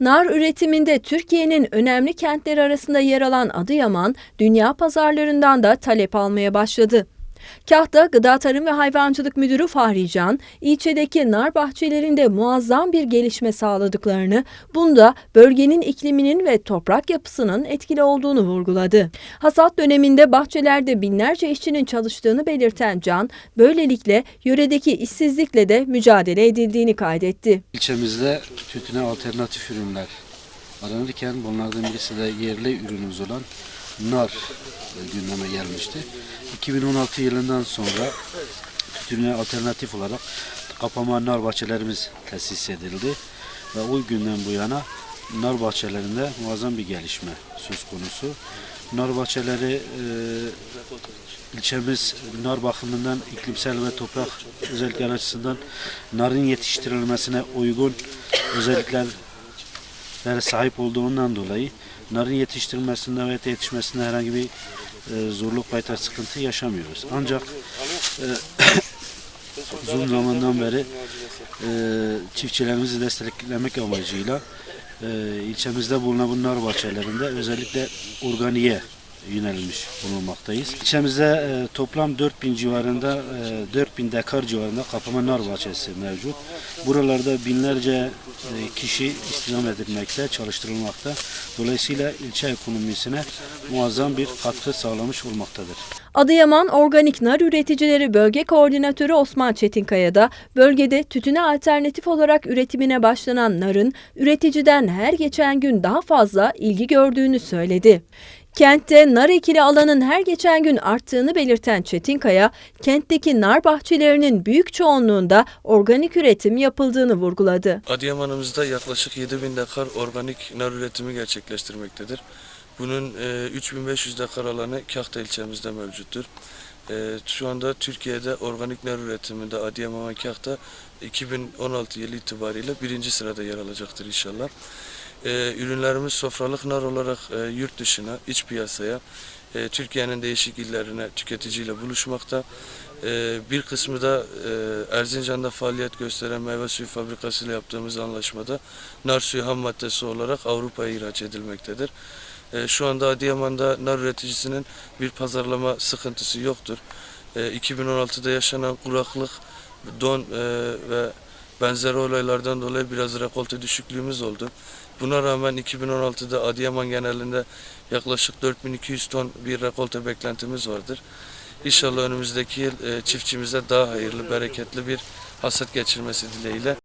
Nar üretiminde Türkiye'nin önemli kentleri arasında yer alan Adıyaman, dünya pazarlarından da talep almaya başladı. Kahta Gıda Tarım ve Hayvancılık Müdürü Fahri Can, ilçedeki nar bahçelerinde muazzam bir gelişme sağladıklarını, bunda bölgenin ikliminin ve toprak yapısının etkili olduğunu vurguladı. Hasat döneminde bahçelerde binlerce işçinin çalıştığını belirten Can, böylelikle yöredeki işsizlikle de mücadele edildiğini kaydetti. İlçemizde tütüne alternatif ürünler aranırken bunlardan birisi de yerli ürünümüz olan nar gündeme gelmişti. 2016 yılından sonra tütüne alternatif olarak kapama nar bahçelerimiz tesis edildi ve o günden bu yana nar bahçelerinde muazzam bir gelişme söz konusu. Nar bahçeleri e, ilçemiz nar bakımından iklimsel ve toprak özellikler açısından narın yetiştirilmesine uygun özelliklere sahip olduğundan dolayı narın yetiştirilmesinde ve yetişmesinde herhangi bir e, zorluk ve sıkıntı yaşamıyoruz. Ancak e, uzun zamandan beri e, çiftçilerimizi desteklemek amacıyla e, ilçemizde bulunan bu nar bahçelerinde özellikle organiye yönelmiş bulunmaktayız. İlçemizde e, toplam 4000 civarında, e, 4000 dekar civarında kapama nar bahçesi mevcut. Buralarda binlerce e, kişi istihdam edilmekte, çalıştırılmakta. Dolayısıyla ilçe ekonomisine muazzam bir katkı sağlamış olmaktadır. Adıyaman Organik Nar Üreticileri Bölge Koordinatörü Osman Çetinkaya da bölgede tütüne alternatif olarak üretimine başlanan narın üreticiden her geçen gün daha fazla ilgi gördüğünü söyledi. Kentte nar ekili alanın her geçen gün arttığını belirten Çetinkaya, kentteki nar bahçelerinin büyük çoğunluğunda organik üretim yapıldığını vurguladı. Adıyaman'ımızda yaklaşık 7000 dekar organik nar üretimi gerçekleştirmektedir. Bunun e, 3500 dekar alanı Kahta ilçemizde mevcuttur. E, şu anda Türkiye'de organik nar üretiminde Adıyaman ve Kahta 2016 yılı itibariyle birinci sırada yer alacaktır inşallah. E, ürünlerimiz sofralık nar olarak e, yurt dışına, iç piyasaya, e, Türkiye'nin değişik illerine tüketiciyle buluşmakta. E, bir kısmı da e, Erzincan'da faaliyet gösteren meyve suyu fabrikasıyla yaptığımız anlaşmada nar suyu ham maddesi olarak Avrupa'ya ihraç edilmektedir. E, şu anda Adıyaman'da nar üreticisinin bir pazarlama sıkıntısı yoktur. E, 2016'da yaşanan kuraklık, don e, ve benzeri olaylardan dolayı biraz rekolte düşüklüğümüz oldu. Buna rağmen 2016'da Adıyaman genelinde yaklaşık 4200 ton bir rekolte beklentimiz vardır. İnşallah önümüzdeki yıl e, çiftçimize daha hayırlı, bereketli bir hasat geçirmesi dileğiyle.